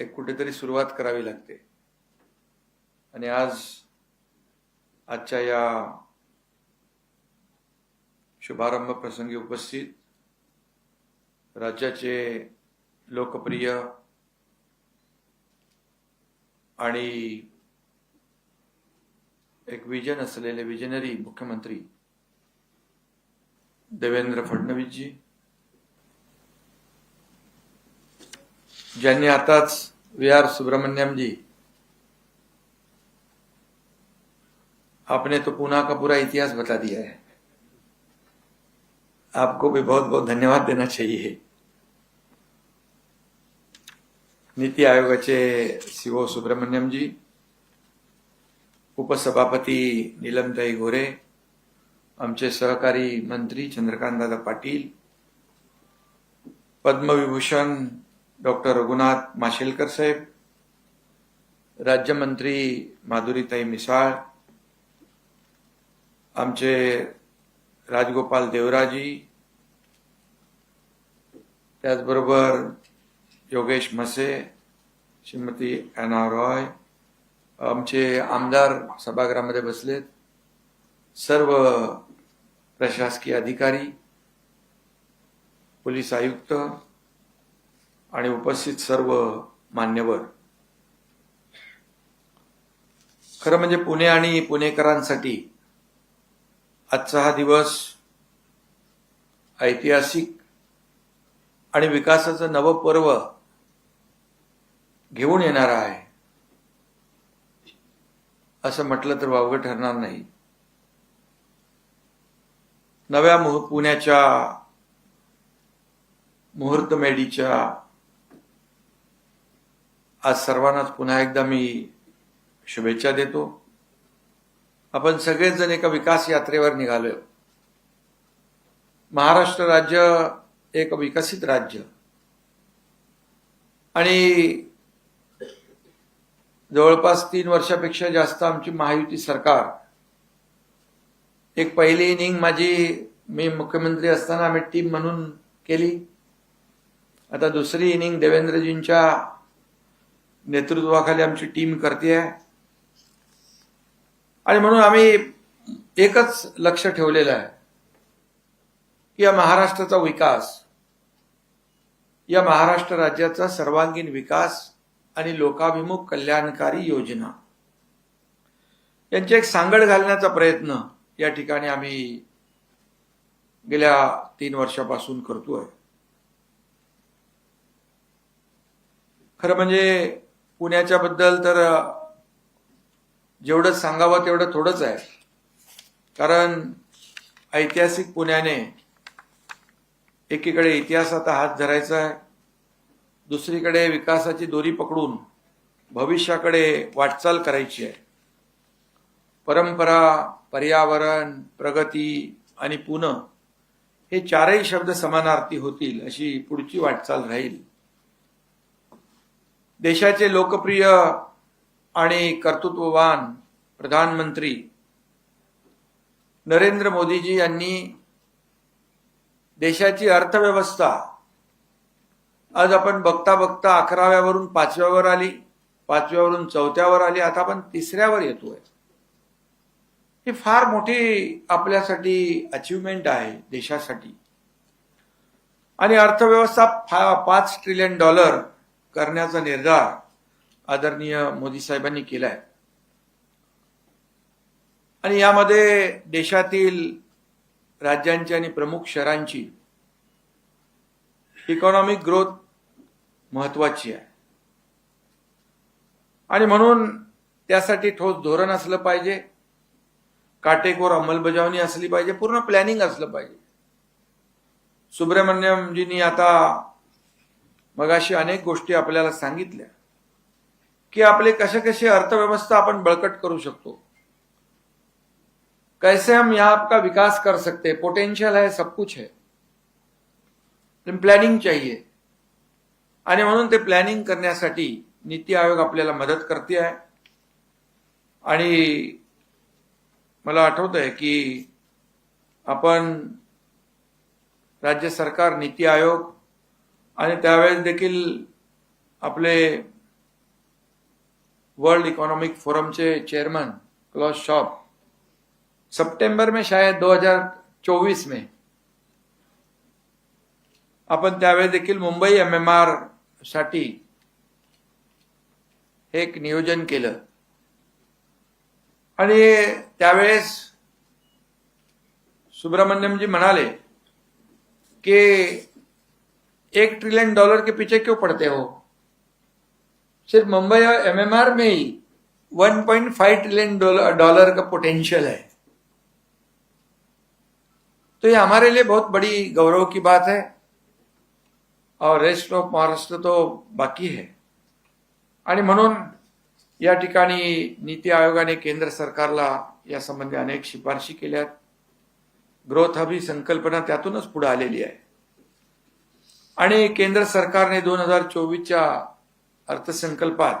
एक कुठेतरी सुरुवात करावी लागते. आणि आज आजच्या या शुभारंभ प्रसंगी उपस्थित राज्याचे लोकप्रिय आणि एक विजन असलेले विजनरी मुख्यमंत्री देवेंद्र फडणवीसजी ज्यांनी आताच वी आर सुब्रमण्यमजी आपने तो पूना का पूरा इतिहास बता दिया है। आपको भी बहुत बहुत धन्यवाद देना चाहिए। नीती आयोगाचे सीओ सुब्रमण्यमजी उपसभापती निलमताई गोरे आमचे सहकारी मंत्री चंद्रकांतदादा पाटील पद्मविभूषण डॉक्टर रघुनाथ माशेलकर साहेब राज्यमंत्री माधुरीताई मिसाळ आमचे राजगोपाल देवराजी त्याचबरोबर योगेश म्हसे श्रीमती अॅना रॉय आमचे आमदार सभागृहामध्ये बसलेत सर्व प्रशासकीय अधिकारी पोलीस आयुक्त आणि उपस्थित सर्व मान्यवर. खरं म्हणजे पुणे आणि पुणेकरांसाठी आजचा हा दिवस ऐतिहासिक आणि विकासाचं नवं पर्व घेऊन येणारा आहे. असं म्हटलं तर वावगं ठरणार नाही. नव्या मुह पुण्याच्या मुहूर्तमेढीच्या आज सर्वांनाच पुन्हा एकदा मी शुभेच्छा देतो. आपण सगळेच जण एका विकास यात्रेवर निघालोय. महाराष्ट्र राज्य एक विकसित राज्य. आणि जवळपास तीन वर्षापेक्षा जास्त आमची महायुती सरकार एक पहिली इनिंग माझी मी मुख्यमंत्री असताना आम्ही टीम म्हणून केली. आता दुसरी इनिंग देवेंद्रजींच्या नेतृत्वाखाली आमची टीम करते आहे. आणि म्हणून आम्ही एकच लक्ष ठेवलेलं आहे की या महाराष्ट्राचा विकास या महाराष्ट्र राज्याचा सर्वांगीण विकास आणि लोकाभिमुख कल्याणकारी योजना यांची एक सांगड घालण्याचा प्रयत्न या ठिकाणी आम्ही गेल्या तीन वर्षापासून करतोय. खरं म्हणजे पुण्याच्या बद्दल तर जेवढं सांगावं तेवढं थोडंच आहे. कारण ऐतिहासिक पुण्याने एकीकडे इतिहासात हात धरायचा आहे. दुसरीकडे विकासाची दोरी पकडून भविष्याकडे वाटचाल करायची आहे. परंपरा पर्यावरण प्रगती आणि पुणे हे चारही शब्द समानार्थी होतील अशी पुढची वाटचाल राहील. देशाचे लोकप्रिय आणि कर्तृत्ववान प्रधानमंत्री नरेंद्र मोदीजी यांनी देशाची अर्थव्यवस्था आज आपण बघता बघता अकराव्यावरून पाचव्यावर आली पाचव्यावरून चौथ्यावर आली आता आपण तिसऱ्यावर येतोय. ही फार मोठी आपल्यासाठी अचिव्हमेंट आहे देशासाठी. आणि अर्थव्यवस्था पाच ट्रिलियन डॉलर करण्याचा निर्धार आदरणीय मोदी साहेबांनी केलाय. आणि यामध्ये देशातील राज्यांची आणि प्रमुख शहरांची इकॉनॉमिक ग्रोथ महत्वाची आहे. आणि म्हणून त्यासाठी ठोस धोरण असलं पाहिजे काटेकोर अंमलबजावणी असली पाहिजे पूर्ण प्लॅनिंग असलं पाहिजे. सुब्रमण्यमजींनी आता मगाशी अनेक गोष्टी आपल्याला सांगितल्या की आपले कसे कसे अर्थव्यवस्था आपण बळकट करू शकतो. कैसे हम यहां आपका विकास कर सकते पोटेन्शियल पोटेंशियल है सब कुछ है. प्लॅनिंग चाहिए. आणि म्हणून ते प्लॅनिंग करण्यासाठी नीती आयोग आपल्याला मदत करते आहे. आणि मला आठवत आहे की आपण राज्य सरकार नीती आयोग आणि त्यावेळेस देखील आपले वर्ल्ड इकॉनॉमिक फोरमचे चेयरमैन क्लॉस शॉप सितंबर में शायद 2024 में. आपण त्यावेळेस देखील मुंबई एम एम आरसाठी हे एक नियोजन केलं. आणि त्यावेळेस सुब्रमण्यमजी म्हणाले की एक ट्रिलियन डॉलर के पीछे क्यों पड़ते हो? सिर्फ मुंबई और एमएमआर में ही 1.5 ट्रिलियन डॉलर डॉलर का पोटेंशियल है। तो ये हमारे लिए बहुत बड़ी गौरव की बात है। और रेस्ट ऑफ महाराष्ट्र तो बाकी है। आणि म्हणून या ठिकाणी नीती आयोगाने केंद्र सरकारला या संबंधी अनेक शिफारशी केल्यात. ग्रोथ हब ही संकल्पना त्यातूनच पुढे आलेली आहे. आणि केंद्र सरकारने दोन हजार चोवीसच्या अर्थसंकल्पात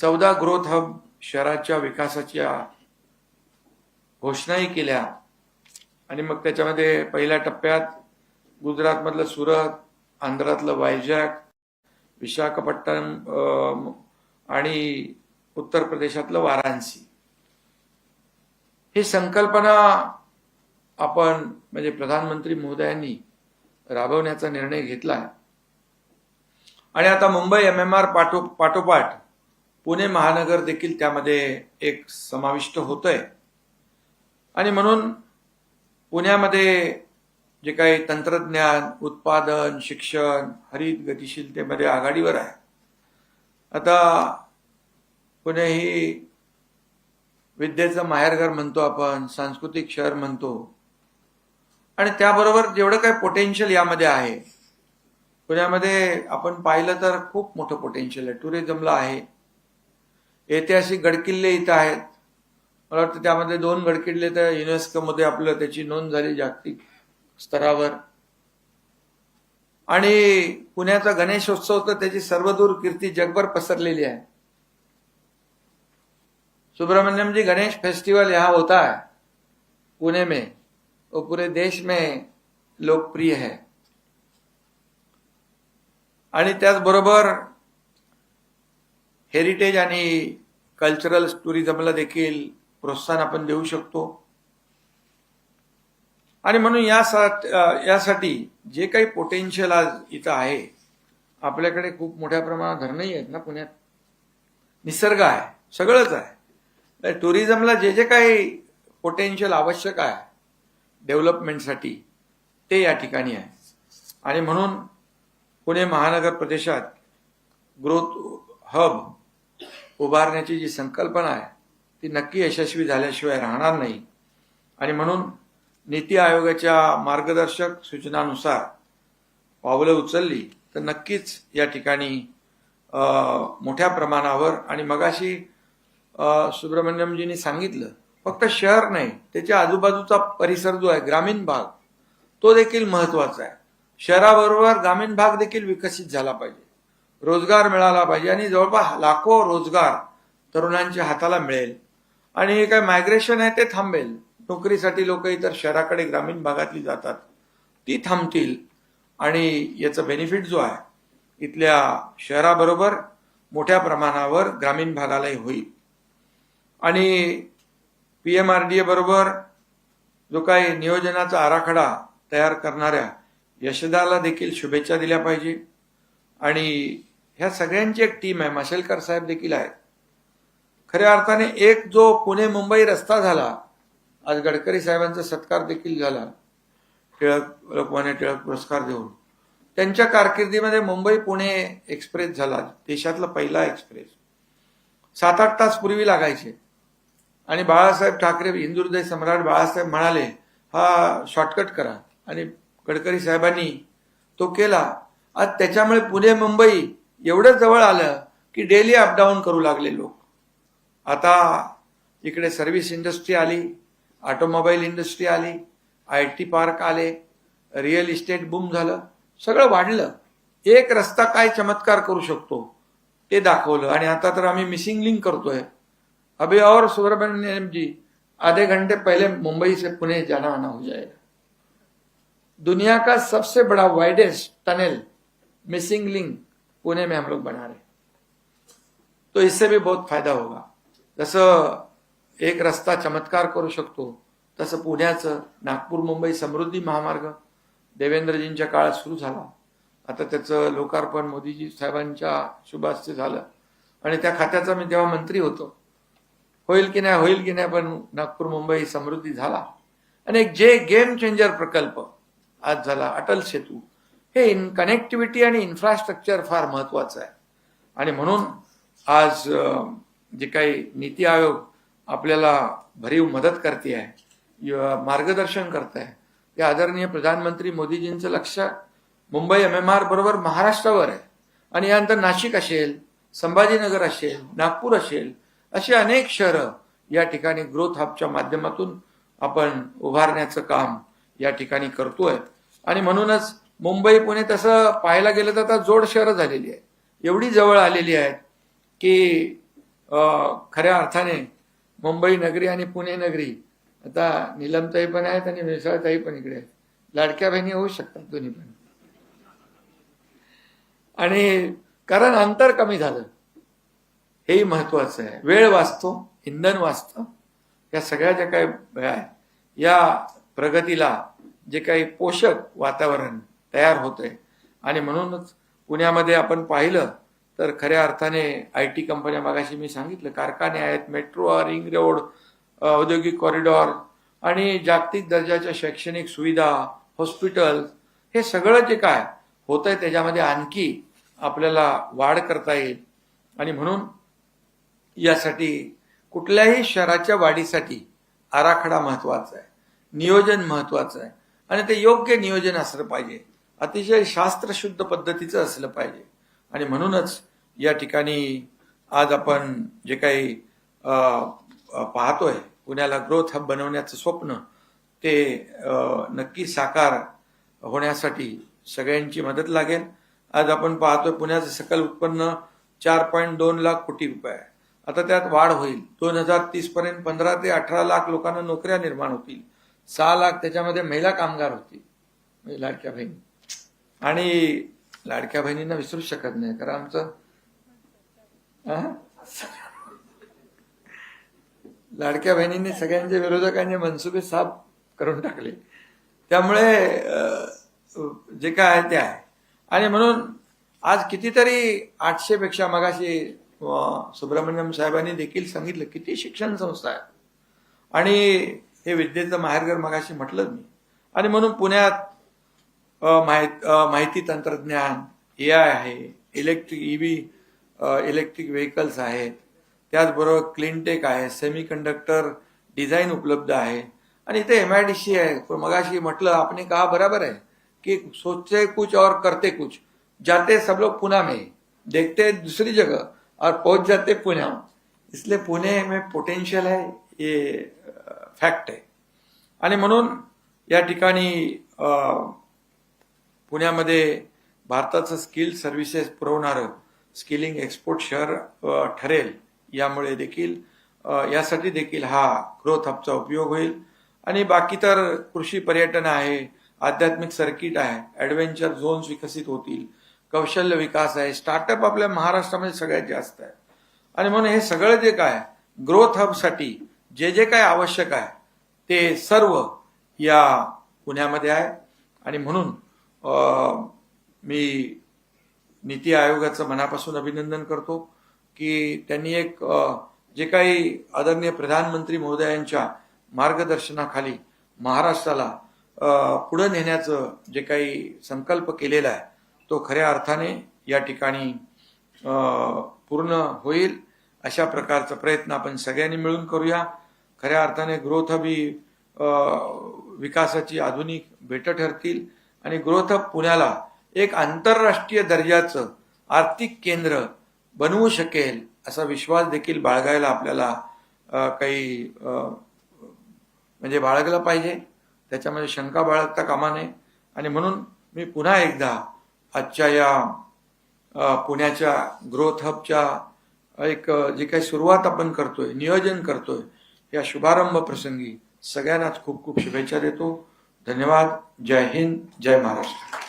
चौदा ग्रोथ हब शहराच्या विकासाच्या घोषणाही केल्या. आणि मग त्याच्यामध्ये पहिल्या टप्प्यात गुजरातमधलं सुरत आंध्रातलं वायजॅक विशाखापट्टणम आणि उत्तर प्रदेशातलं वाराणसी. ही संकल्पना आपण म्हणजे प्रधानमंत्री महोदयांनी राबवण्याचा निर्णय घेतला आणि आता मुंबई एम एम आर पाठो पाठोपाठ पुणे महानगर देखील त्यामध्ये एक समाविष्ट होतंय. आणि म्हणून पुण्यामध्ये जे काही तंत्रज्ञान उत्पादन शिक्षण हरित गतिशीलतेमध्ये आघाडीवर आहे. आता पुणे ही विद्येचं माहेरघर म्हणतो आपण सांस्कृतिक शहर म्हणतो आणि त्याबरोबर जेवढं काही पोटेन्शियल यामध्ये आहे. पुण्यामध्ये आपण पाहिलं तर खूप मोठं पोटेन्शियल आहे. टुरिझमला आहे. ऐतिहासिक गडकिल्ले इथं आहेत. मला वाटतं त्यामध्ये दोन गडकिल्ले तर युनेस्कोमध्ये आपलं त्याची नोंद झाली जागतिक स्तरावर. आणि पुण्याचा गणेशोत्सव तर त्याची सर्वदूर कीर्ती जगभर पसरलेली आहे. सुब्रमण्यमजी गणेश फेस्टिवल हा होता है पुणे में. वो पूरे देश में लोकप्रिय है। आणि त्याचबरोबर हेरिटेज आणि कल्चरल टुरिझमला देखील प्रोत्साहन आपण देऊ शकतो. आणि म्हणून यासाठी यासाठी जे काही पोटेन्शियल आज इथं आहे आपल्याकडे खूप मोठ्या प्रमाणात धरणही आहेत ना पुण्यात. निसर्ग आहे सगळंच आहे. टुरिझमला जे जे काही पोटेन्शियल आवश्यक आहे डेव्हलपमेंटसाठी ते या ठिकाणी आहे. आणि म्हणून पुणे महानगर प्रदेशात ग्रोथ हब उभारण्याची जी संकल्पना आहे ती नक्की यशस्वी झाल्याशिवाय राहणार नाही. आणि म्हणून नीती आयोगाच्या मार्गदर्शक सूचनानुसार पावलं उचलली तर नक्कीच या ठिकाणी मोठ्या प्रमाणावर आणि मगाशी सुब्रमण्यमजींनी सांगितलं फक्त शहर नाही त्याच्या आजूबाजूचा परिसर जो आहे ग्रामीण भाग तो देखील महत्त्वाचा आहे. शहराबरोबर ग्रामीण भाग देखील विकसित झाला पाहिजे. रोजगार मिळाला पाहिजे आणि जवळपास लाखो रोजगार तरुणांच्या हाताला मिळेल. आणि हे काय मायग्रेशन आहे ते थांबेल. नोकरीसाठी लोक इतर शहराकडे ग्रामीण भागातली जातात ती थांबतील. आणि याचा बेनिफिट जो आहे इथल्या शहराबरोबर मोठ्या प्रमाणावर ग्रामीण भागालाही होईल. आणि P M R D A बरोबर जो काही नियोजनाचा आराखडा तयार करणाऱ्या यशदाला देखील शुभेच्छा दिल्या पाहिजे. आणि ह्या सगळ्यांची एक टीम आहे माशेलकर साहेब देखील आहेत. खऱ्या अर्थाने एक जो पुणे मुंबई रस्ता झाला आज गडकरी साहेबांचा सत्कार देखील झाला टिळक लोकमान्य टिळक पुरस्कार देऊन. त्यांच्या कारकिर्दीमध्ये मुंबई पुणे एक्सप्रेस झाला देशातला पहिला एक्सप्रेस. सात आठ तास पूर्वी लागायचे. आणि बाळासाहेब ठाकरे हिंदू सम्राट बाळासाहेब म्हणाले हा शॉर्टकट करा. आणि गडकरी साहेबांनी तो केला. आज त्याच्यामुळे पुणे मुंबई एवढं जवळ आलं की डेली अपडाऊन करू लागले लोक. आता इकडे सर्व्हिस इंडस्ट्री आली ऑटोमोबाईल इंडस्ट्री आली आय टी पार्क आले रिअल इस्टेट बूम झालं सगळं वाढलं. एक रस्ता काय चमत्कार करू शकतो ते दाखवलं. आणि आता तर आम्ही मिसिंग लिंक करतोय. अभी और सुब्रमण्यम जी आधे घंटे पहले मुंबई से पुणे जाना आना हो जाएगा। दुनिया का सबसे बड़ा widest tunnel missing link Pune में हम लोग बना रहे तो इससे भी बहुत फायदा होगा। जसं एक रस्ता चमत्कार करू शकतो तसं पुण्याचं नागपूर मुंबई समृद्धी महामार्ग देवेंद्रजींच्या काळात सुरू झाला. आता त्याचं लोकार्पण मोदीजी साहेबांच्या शुभास्ते झालं. आणि त्या खात्याचा मी तेव्हा मंत्री होतो होईल की नाही होईल की नाही पण नागपूर मुंबई समृद्धी झाला. आणि एक जे गेम चेंजर प्रकल्प आज झाला अटल सेतू. हे इन कनेक्टिव्हिटी आणि इन्फ्रास्ट्रक्चर फार महत्वाचं आहे. आणि म्हणून आज जे काही नीती आयोग आपल्याला भरीव मदत करते आहे मार्गदर्शन करत आहे ते आदरणीय प्रधानमंत्री मोदीजींचं लक्ष मुंबई एम एम आर बरोबर महाराष्ट्रावर आहे. आणि यानंतर नाशिक असेल संभाजीनगर असेल नागपूर असेल अशी अनेक शहरं या ठिकाणी ग्रोथ हबच्या माध्यमातून आपण उभारण्याचं काम या ठिकाणी करतोय. आणि म्हणूनच मुंबई पुणे तसं पाहायला गेलं तर आता जोड शहरं झालेली आहेत. एवढी जवळ आलेली आहेत की खऱ्या अर्थाने मुंबई नगरी आणि पुणे नगरी आता निलमताई पण आहेत आणि मिसळताई पण इकडे आहेत. लाडक्या बहिणी होऊ शकतात दोन्ही पण. आणि कारण अंतर कमी झालं. हेही महत्वाचं आहे. वेळ वाचतो इंधन वाचतं. या सगळ्या ज्या काही आहे या प्रगतीला जे काही पोषक वातावरण तयार होतंय. आणि म्हणूनच पुण्यामध्ये आपण पाहिलं तर खऱ्या अर्थाने आय टी कंपन्या मागाशी मी सांगितलं कारखाने आहेत मेट्रो रिंग रोड औद्योगिक कॉरिडॉर आणि जागतिक दर्जाच्या शैक्षणिक सुविधा हॉस्पिटल हे सगळं जे काय होतंय त्याच्यामध्ये आणखी आपल्याला वाढ करता येईल. आणि म्हणून यासाठी कुठल्याही शहराच्या वाढीसाठी आराखडा महत्त्वाचा आहे. नियोजन महत्वाचं आहे. आणि ते योग्य नियोजन असलं पाहिजे. अतिशय शास्त्रशुद्ध पद्धतीचं असलं पाहिजे. आणि म्हणूनच या ठिकाणी आज आपण जे काही पाहतोय पुण्याला ग्रोथ हब बनवण्याचं स्वप्न ते नक्की साकार होण्यासाठी सगळ्यांची मदत लागेल. आज आपण पाहतोय पुण्याचं सकल उत्पन्न चार पॉईंट दोन लाख कोटी रुपये आहे. आता त्यात वाढ होईल. दोन हजार तीस पर्यंत पंधरा ते अठरा लाख लोकांना नोकऱ्या निर्माण होतील. सहा लाख त्याच्यामध्ये महिला कामगार होतील. म्हणजे लाडक्या बहिणी. आणि लाडक्या बहिणींना विसरू शकत नाही कारण आमचं लाडक्या बहिणींनी सगळ्यांच्या विरोधकांचे मनसुबे साफ करून टाकले. त्यामुळे जे काय आहे ते आहे. आणि म्हणून आज कितीतरी आठशे पेक्षा मगाशी सुब्रमण्यम साहेबांनी देखील सांगितलं किती शिक्षण संस्था आहेत. आणि हे विद्येचं माहेरघर मगाशी म्हटलं मी. आणि म्हणून पुण्यात माहित- माहिती तंत्रज्ञान ए आय आहे इलेक्ट्रिक ईव्ही इलेक्ट्रिक व्हेकल्स आहेत. त्याचबरोबर क्लिनटेक आहे सेमी कंडक्टर डिझाईन उपलब्ध आहे. आणि इथे एम आय डी सी आहे. पण मगाशी म्हटलं आपने कहा बराबर है कि सोचते कुछ और करते कुछ. जाते सब लोग पुणे में देखते दूसरी जगह. और पहुंच जाते पुणे। इसलिए पुणे में पोटेंशियल है ये फॅक्ट आहे आणि म्हणून या ठिकाणी पुण्यामध्ये भारताचं स्किल सर्व्हिसेस पुरवणारं स्किलिंग एक्सपोर्ट शहर ठरेल यामुळे देखील यासाठी देखील हा ग्रोथ हबचा उपयोग होईल. आणि बाकी तर कृषी पर्यटन आहे आध्यात्मिक सर्किट आहे ऍडव्हेंचर झोन्स विकसित होतील कौशल्य विकास आहे. स्टार्टअप आपल्या महाराष्ट्रामध्ये सगळ्यात जास्त आहे. आणि म्हणून हे सगळं जे काय ग्रोथ हबसाठी जे जे काय आवश्यक आहे ते सर्व या पुण्यामध्ये आहे. आणि म्हणून मी नीती आयोगाचं मनापासून अभिनंदन करतो की त्यांनी एक जे काही आदरणीय प्रधानमंत्री महोदयांच्या मार्गदर्शनाखाली महाराष्ट्राला पुढं पुढे नेण्याचं जे काही संकल्प केलेला आहे तो खऱ्या अर्थाने या ठिकाणी पूर्ण होईल अशा प्रकारचा प्रयत्न आपण सगळ्यांनी मिळून करूया. खऱ्या अर्थाने ग्रोथ बी विकासाची आधुनिक भेट ठरतील आणि ग्रोथ पुण्याला एक आंतरराष्ट्रीय दर्जाचं आर्थिक केंद्र बनवू शकेल असा विश्वास देखील बाळगायला आपल्याला काही म्हणजे बाळगलं पाहिजे. त्याच्यामध्ये शंका बाळगता कामा नये. आणि म्हणून मी पुन्हा एकदा आजच्या या पुण्याच्या ग्रोथ हबच्या एक जी काही सुरुवात आपण करतोय नियोजन करतोय या शुभारंभ प्रसंगी सगळ्यांनाच खूप खूप शुभेच्छा देतो. धन्यवाद. जय हिंद. जय महाराष्ट्र.